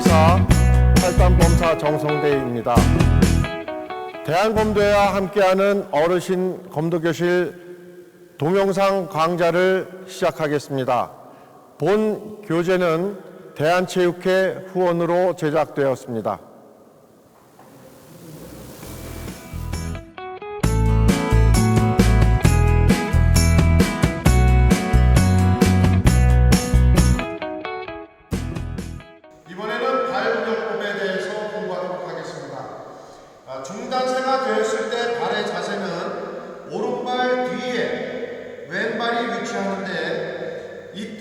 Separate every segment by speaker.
Speaker 1: 의사 탈단검사 정성대입니다. 대한 검도와 함께하는 어르신 검도교실 동영상 강좌를 시작하겠습니다. 본 교재는 대한체육회 후원으로 제작되었습니다.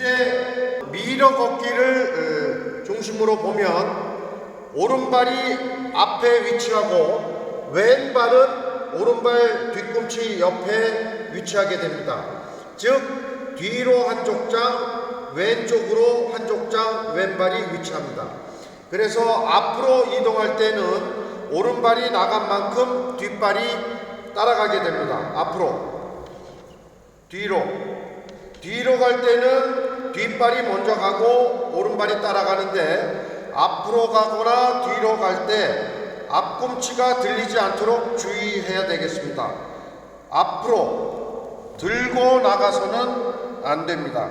Speaker 1: 이때 밀어 걷기를 어, 중심으로 보면 오른발이 앞에 위치하고 왼발은 오른발 뒤꿈치 옆에 위치하게 됩니다. 즉 뒤로 한쪽 장, 왼쪽으로 한쪽 장, 왼발이 위치합니다. 그래서 앞으로 이동할 때는 오른발이 나간 만큼 뒷발이 따라가게 됩니다. 앞으로, 뒤로, 뒤로 갈 때는 뒷발이 먼저 가고 오른발이 따라가는데 앞으로 가거나 뒤로 갈 때 앞꿈치가 들리지 않도록 주의해야 되겠습니다. 앞으로 들고 나가서는 안 됩니다.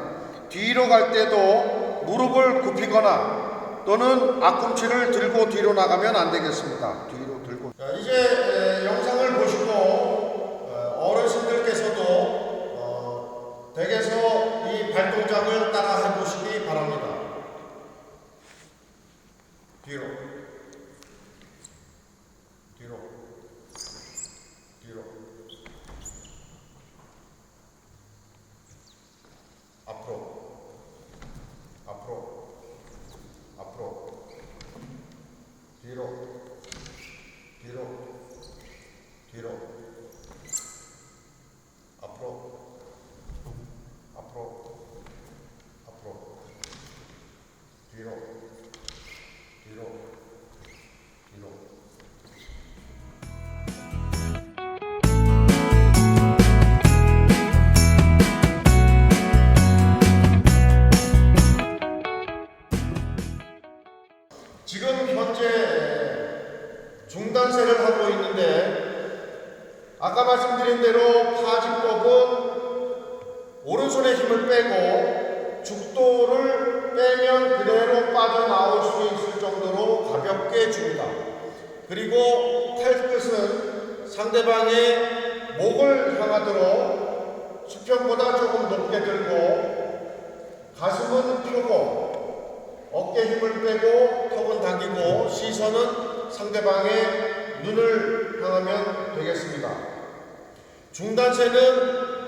Speaker 1: 뒤로 갈 때도 무릎을 굽히거나 또는 앞꿈치를 들고 뒤로 나가면 안 되겠습니다. 뒤로 들고. 자, 이제 아까 말씀드린 대로 파진법은 오른손에 힘을 빼고 죽도를 빼면 그대로 빠져나올 수 있을 정도로 가볍게 줍니다. 그리고 팔끝은 상대방의 목을 향하도록 수평보다 조금 높게 들고 가슴은 펴고 어깨 힘을 빼고 턱은 당기고 시선은 상대방의 눈을 향하면 되겠습니다. 중단세는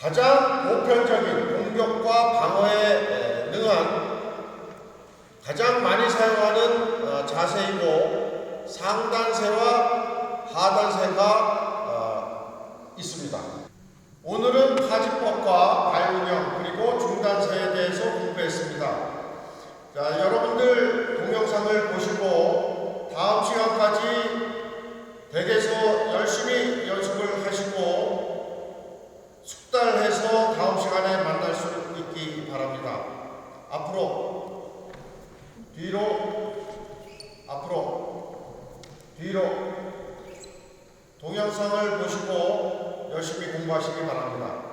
Speaker 1: 가장 보편적인 공격과 방어에 능한 가장 많이 사용하는 어, 자세이고 상단세와 하단세가 어, 있습니다. 오늘은 파지법과 발운영 그리고 중단세에 대해서 공부했습니다. 자, 여러분들 동영상을 보시고 다음 시간까지 댁에서 열심히 연습을 하시고 숙달해서 다음 시간에 만날 수 있기 바랍니다. 앞으로 뒤로 앞으로 뒤로 동영상을 보시고 열심히 공부하시기 바랍니다.